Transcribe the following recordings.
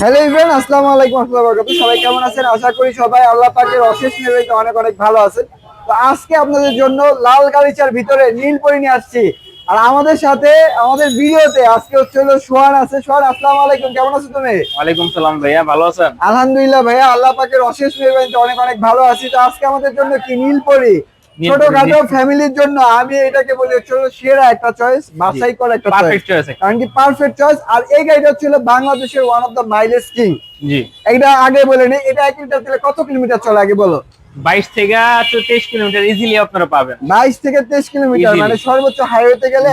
Hello even আসসালামু আলাইকুম আসসালামু আলাইকুম। সবাই কেমন আছেন? আশা করি সবাই আল্লাহ পাকের অশেষ নির্বাহিত অনেক অনেক ভালো আছেন। তো আজকে আপনাদের জন্য লাল গালিচার ভিতরে নীল পরি নিয়ে আসছি। আর আমাদের সাথে আমাদের ভিডিওতে আজকে হচ্ছে হলো সোহান আছে। সোহান আসসালামু আলাইকুম। কেমন আছো তুমি? ওয়ালাইকুম সালাম ভাইয়া ভালো আছেন? আলহামদুলিল্লাহ ভাইয়া আল্লাহ পাকের অশেষ নির্বাহিত অনেক অনেক ভালো আছি। তো আজকে আমাদের জন্য কি নীল পরি? ছোটখাটো নীলপরি। ফ্যামিলির জন্য আমি এটাকে বলি হচ্ছে হলো সেরা একটা চয়েস বাছাই করা একটা পারফেক্ট চয়েস কারণ কি পারফেক্ট চয়েস আর এই গাড়িটা ছিল বাংলাদেশের one of the mileage king জি। এটা আগে বলে নি এটা এক লিটার তেলে কত কিলোমিটার চলে আগে বলো? বাইশ থেকে তো তেইশ কিলোমিটার ইজিলি আপনারা পাবেন। বাইশ থেকে তেইশ কিলোমিটার মানে সর্বোচ্চ হাইওয়েতে গেলে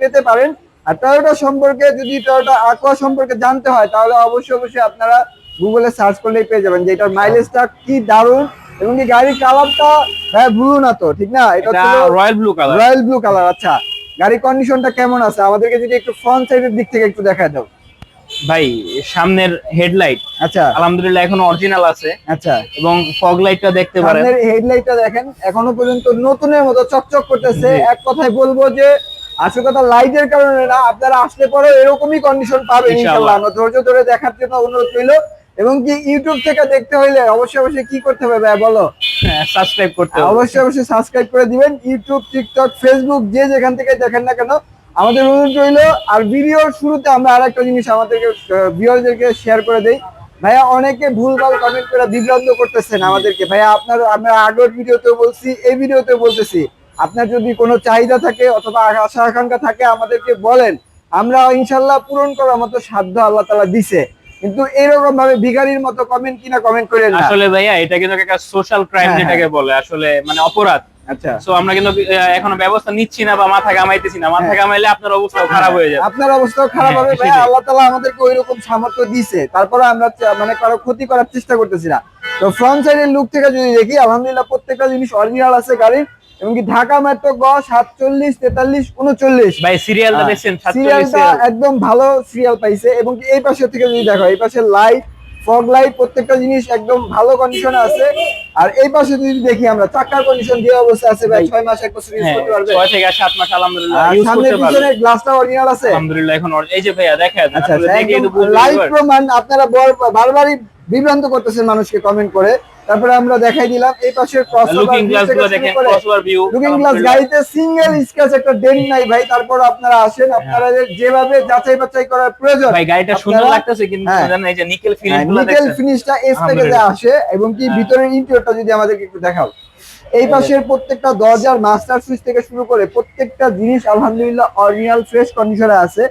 পেতে পারেন। আর টয়োটা সম্পর্কে যদি টয়োটা আকোয়া সম্পর্কে জানতে হয় তাহলে অবশ্যই অবশ্যই আপনারা গুগলে সার্চ করলেই পেয়ে যাবেন যে এটার মাইলেজটা কি দারুণ এবং কি গাড়ির কালারটা হ্যাঁ ব্লু না তো ঠিক না? এটা royal blue colour royal blue colour আচ্ছা। গাড়ির কন্ডিশনটা কেমন আছে? আমাদেরকে যদি একটু ফ্রন্ট সাইডের দিক থেকে একটু দেখা দাও। ভাই সামনের হেডলাইট আচ্ছা। আলহামদুলিল্লাহ এখন অরিজিনাল আছে। আচ্ছা। এবং ফগ লাইটটা দেখতে পারেন। সামনের হেডলাইটটা দেখেন এখনও পর্যন্ত নতুনের মতো চকচক করতেছে। এক কথায় বলব যে আসল কথা লাইটের কারণে না আপনারা আসলে পরে এরকমই কন্ডিশন পাবেন ইনশাআল্লাহ। ধৈর্য ধরে দেখার জন্য অনুরোধ রইল। এবং কি ইউটিউব থেকে দেখতে হইলে অবশ্যই অবশ্যই কি করতে হবে ভাই বলো? সাবস্ক্রাইব করতে হবে। অবশ্যই অবশ্যই সাবস্ক্রাইব করে দিবেন। ইউটিউব টিকটক ফেসবুক যে যেখান থেকে দেখেন না কেন আমাদের অনুরোধ রইল আর ভিডিওর শুরুতে আমরা আরেকটা জিনিস আমাদেরকে ভিউয়ারদেরকে শেয়ার করে দেই। ভাইয়া অনেকে ভুলভাল কমেন্ট করে বিভ্রান্ত করতেছেন আমাদেরকে। ভাইয়া আপনার আমরা আগের ভিডিওতেও বলছি এই ভিডিওতেও বলতেছি। আপনার যদি কোনো চাহিদা থাকে অথবা আশা আকাঙ্ক্ষা থাকে আমাদেরকে বলেন। আমরা ইনশাল্লাহ পূরণ করার মতো সাধ্য আল্লাহ তালা দিছে। কিন্তু এরকম ভাবে ভিখারির মতো কমেন্ট কিনা কমেন্ট করেন না। আসলে ভাইয়া এটা কিন্তু একটা সোশ্যাল ক্রাইম হ্যাঁ, যেটাকে বলে আসলে মানে অপরাধ। আচ্ছা। সো আমরা কিন্তু এখনও ব্যবস্থা নিচ্ছি না বা মাথা কামাইতেছি না। মাথা হ্যাঁ। কামাইলে আপনার অবস্থা খারাপ হয়ে যাবে। আপনার অবস্থাও খারাপ হ্যাঁ, হবে। ভাই আল্লাহ তালা আমাদেরকে ওই রকম সামর্থ্য দিছে তারপরে আমরা মানে কারও ক্ষতি করার চেষ্টা করতেছি না। তো ফ্রন্ট সাইডের লুক থেকে যদি দেখি আলহামদুলিল্লাহ প্রত্যেকটা জিনিস অরিজিনাল আছে গাড়ির। এবং ঢাকা মেট্রো গ সাতচল্লিশ তেতাল্লিশ উনচল্লিশ। ভাই সিরিয়ালটা দেখছেন সিরিয়ালটা একদম ভালো সিরিয়াল পাইছে এবং এই পাশে থেকে যদি দেখো এই পাশে লাইট ফগ লাইট প্রত্যেকটা জিনিস একদম ভালো কন্ডিশনে আছে। আর এই পাশে যদি দেখি আমরা চাকার কন্ডিশন যে অবস্থা আছে ভাই? ছয় মাস এক বছর ইউজ হ্যাঁ করতে পারবে? থেকে সাত মাস আলহামদুলিল্লাহ ইউজ করতে পারবে। গ্লাসটা অরিজিনাল আছে? আলহামদুলিল্লাহ এখন এই যে ভাইয়া দেখেন আচ্ছা আসলে আচ্ছা তো। প্রমাণ আপনারা বর- বারবারই বিভ্রান্ত করতেছেন মানুষকে কমেন্ট করে। তারপরে আমরা দেখাই দিলাম এই পাশের লুকিং গ্লাসগুলো দেখেন ক্রসওভার ভিউ লুকিং গ্লাস গাড়িতে সিঙ্গেল স্ক্র্যাচ একটা ডেন্ট নাই ভাই তারপর আপনারা আসেন আপনারা যেভাবে যাচাই বাছাই করার প্রয়োজন ভাই গাড়িটা সুন্দর লাগতেছে কিন্তু হ্যাঁ। জানেন এই যে নিকেল ফিনিশগুলো নিকেল ফিনিশটা এস প্যাকেজে আলহামদুলিল্লাহ। আসে এবং কি হ্যাঁ। ভিতরের ইন্টেরিয়রটা যদি আমাদেরকে একটু দেখাও এই পাশের প্রত্যেকটা দরজার মাস্টার সুইচ থেকে শুরু করে প্রত্যেকটা জিনিস আলহামদুলিল্লাহ অরিজিনাল ফ্রেশ কন্ডিশনে আছে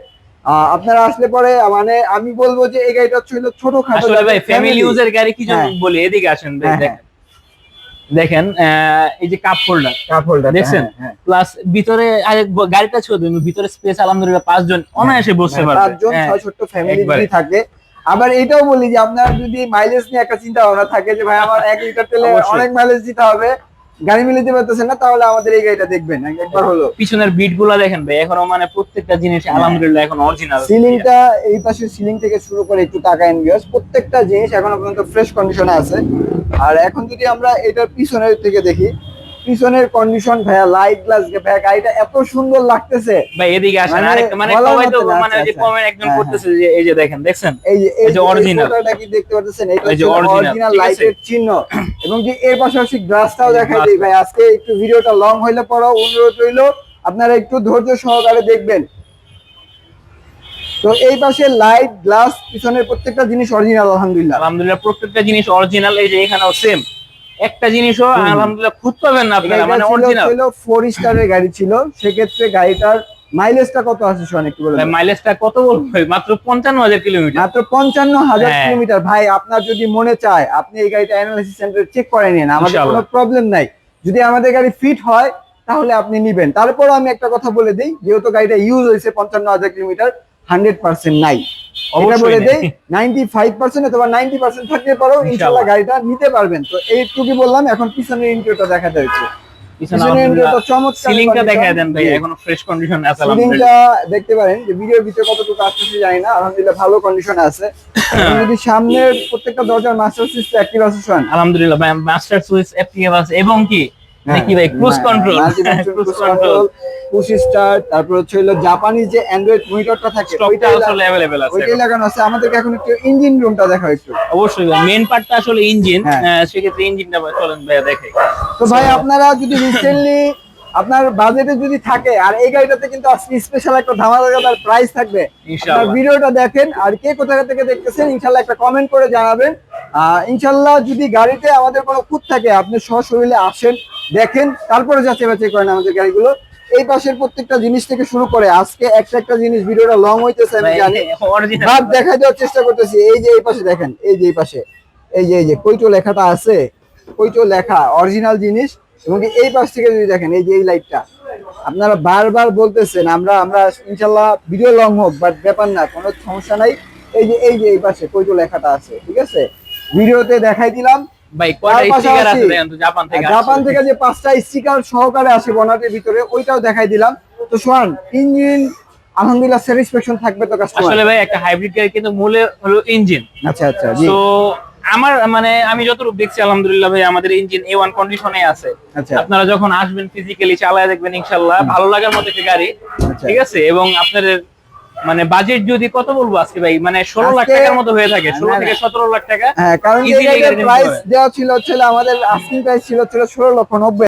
আপনারা আসলে পরে মানে আমি বলব যে এই গাড়িটা ছিল ছোট খাটো ভাই ফ্যামিলি ইউজের গাড়ি কি জন্য হ্যাঁ। বলি এদিকে আসেন হ্যাঁ, দেখেন। দেখেন এই যে কাপ হোল্ডার কাপ হোল্ডার দেখছেন? প্লাস ভিতরে গাড়িটা ছোট কিন্তু ভিতরে স্পেস আলহামদুলিল্লাহ পাঁচজন অনায়াসে বসতে পারবে। পাঁচজন হ্যাঁ, ছয় ছোট্ট ফ্যামিলি। যদি থাকে। আবার এটাও বলি যে আপনার যদি মাইলেজ নিয়ে একটা চিন্তা ভাবনা থাকে যে ভাই আমার এক লিটার তেলে অনেক মাইলেজ দিতে হবে গাড়ি মিলিতে পারতেছেন না তাহলে আমাদের এই গাড়িটা দেখবেন। একবার হলো। পিছনের বিটগুলা দেখেন ভাই এখনও মানে প্রত্যেকটা জিনিস আলহামদুলিল্লাহ এখন অরিজিনাল সিলিংটা এই পাশে সিলিং থেকে শুরু করে একটু টাকা এনবিএস প্রত্যেকটা জিনিস এখনও পর্যন্ত ফ্রেশ কন্ডিশনে আছে। আর এখন যদি আমরা এটার পিছনের থেকে দেখি পিছনের কন্ডিশন ভাইয়া লাইট গ্লাস ভাইয়া গাড়িটা এত সুন্দর লাগতেছে। ভাই এদিকে আসেন মানে আরেকটা মানে সবাই তো মানে আচ্ছা, যে আচ্ছা। কমেন্ট একজন হ্যাঁ, করতেছে যে এই যে দেখেন দেখছেন? এই যে এই যে original। ফটোটা কি দেখতে পাচ্ছেন? এটা এই যে হচ্ছে অরিজিনাল লাইটের চিহ্ন। এবং যে এর পাশাপাশি গ্লাসটাও দেখাই দিই ভাই আজকে একটু ভিডিওটা লং হইলে পরও অনুরোধ রইল আপনারা একটু ধৈর্য সহকারে দেখবেন। তো এই পাশে লাইট গ্লাস পিছনের প্রত্যেকটা জিনিস অরিজিনাল আলহামদুলিল্লাহ। আলহামদুলিল্লাহ প্রত্যেকটা জিনিস অরিজিনাল এই যে এখানেও সেম একটা জিনিসও আলহামদুলিল্লাহ খুঁজ পাবেন না আপনারা মানে অরিজিনাল ছিল ফোর স্টারের গাড়ি ছিল। সেক্ষেত্রে গাড়িটার মাইলেজটা কত আছে শোন একটু বলে দাও। মাইলেজটা কত বলব? ভাই? মাত্র পঞ্চান্ন হাজার কিলোমিটার। মাত্র পঞ্চান্ন হাজার হ্যাঁ। কিলোমিটার। ভাই আপনার যদি মনে চায় আপনি এই গাড়িটা অ্যানালাইসিস সেন্টারে চেক করে নিন। আমাদের কোনো প্রবলেম নাই। যদি আমাদের গাড়ি ফিট হয় তাহলে আপনি নিবেন। তারপর আমি একটা কথা বলে দিই যেহেতু গাড়িটা ইউজ হয়েছে পঞ্চান্ন হাজার কিলোমিটার হান্ড্রেড পার্সেন্ট নাই। এটা বলে দেই নাইনটি ফাইভ পার্সেন্ট অথবা নাইনটি পার্সেন্ট থাকতে পারো ইনশাল্লাহ গাড়িটা নিতে পারবেন। তো এইটুকু বললাম এখন পিছনের ইন্টারটা দেখাতে হচ্ছে। দেখতে পারেন যে ভিডিওর ভিতরে কতটুকু আসতেছে জানি না আলহামদুলিল্লাহ ভালো কন্ডিশনে আছে। যদি সামনের প্রত্যেকটা দরজার মাস্টার সুইচ অ্যাক্টিভ আছে আলহামদুলিল্লাহ মাস্টার সুইচ আছে এবং কি নাকি ভাই cruise control cruise control push start তারপর হচ্ছে হলো জাপানি যে অ্যান্ড্রয়েড মনিটরটা থাকে স্টকটা ওইটাই আসলে অ্যাভেলেবেল আছে ওইটাই লাগানো আছে। আমাদেরকে এখন একটু ইঞ্জিন রুমটা দেখাও একটু। অবশ্যই মেন পার্টটা আসলে ইঞ্জিন হ্যাঁ। সেক্ষেত্রে ইঞ্জিনটা চলেন ভাইয়া দেখে তো ভাই আপনারা যদি রিসেন্টলি আপনার বাজেটে যদি থাকে আর এই গাড়িটাতে কিন্তু আজকে স্পেশাল একটা ধামাকাদার প্রাইস থাকবে। ইনশাআল্লাহ। আপনার ভিডিওটা দেখেন আর কে কোথা থেকে দেখতেছেন ইনশাল্লাহ একটা কমেন্ট করে জানাবেন। ইনশাল্লাহ যদি গাড়িতে আমাদের কোনো খুঁত থাকে আপনি সশরীরে আসেন দেখেন তারপরে যাচাই বাছাই করেন আমাদের গাড়িগুলো। এই পাশের প্রত্যেকটা জিনিস থেকে শুরু করে আজকে একটা একটা জিনিস ভিডিওটা লং হইতেছে আমি জানি। ভাব দেখা দেওয়ার চেষ্টা করতেছি। এই যে এই পাশে দেখেন এই যে এই পাশে এই যে এই যে কইটো লেখাটা আছে। কইটো লেখা অরিজিনাল জিনিস। এবং এই পাশ থেকে যদি দেখেন এই যে এই লাইটটা আপনারা বারবার বলতেছেন আমরা আমরা ইনশাল্লাহ ভিডিও লং হোক বাট ব্যাপার না কোনো সমস্যা নাই। এই যে এই যে এই পাশে কইটো লেখাটা আছে ঠিক আছে? ভিডিওতে দেখাই দিলাম। ভাই কয়টা স্টিকার আছে পাশাপাশি জাপান থেকে জাপান থেকে যে পাঁচটা স্টিকার সহকারে আসে বনাটের ভিতরে ওইটাও দেখাই দিলাম। তো শোন ইঞ্জিন আলহামদুলিল্লাহ স্যাটিসফ্যাকশন থাকবে তো কাস্টমার আসলে ভাই একটা হাইব্রিড গাড়ি কিন্তু মূলে হলো ইঞ্জিন আচ্ছা আচ্ছা তো আমার মানে আমি যতটুকু দেখছি আলহামদুলিল্লাহ ভাই আমাদের ইঞ্জিন এ ওয়ান কন্ডিশনে আছে। আচ্ছা। আপনারা যখন আসবেন ফিজিক্যালি চালায় দেখবেন ইনশাল্লাহ ভালো লাগার মতো একটা গাড়ি আচ্ছা। ঠিক আছে? এবং আপনাদের মানে বাজেট যদি কত বলব আজকে ভাই? মানে ষোলো লাখ টাকার মতো হয়ে থাকে ষোলো। থেকে সতেরো লাখ টাকা। হ্যাঁ কারণ প্রাইস দেওয়া ছিল হচ্ছে আমাদের আস্কিং প্রাইস ছিল ছিল ষোলো লক্ষ নব্বই।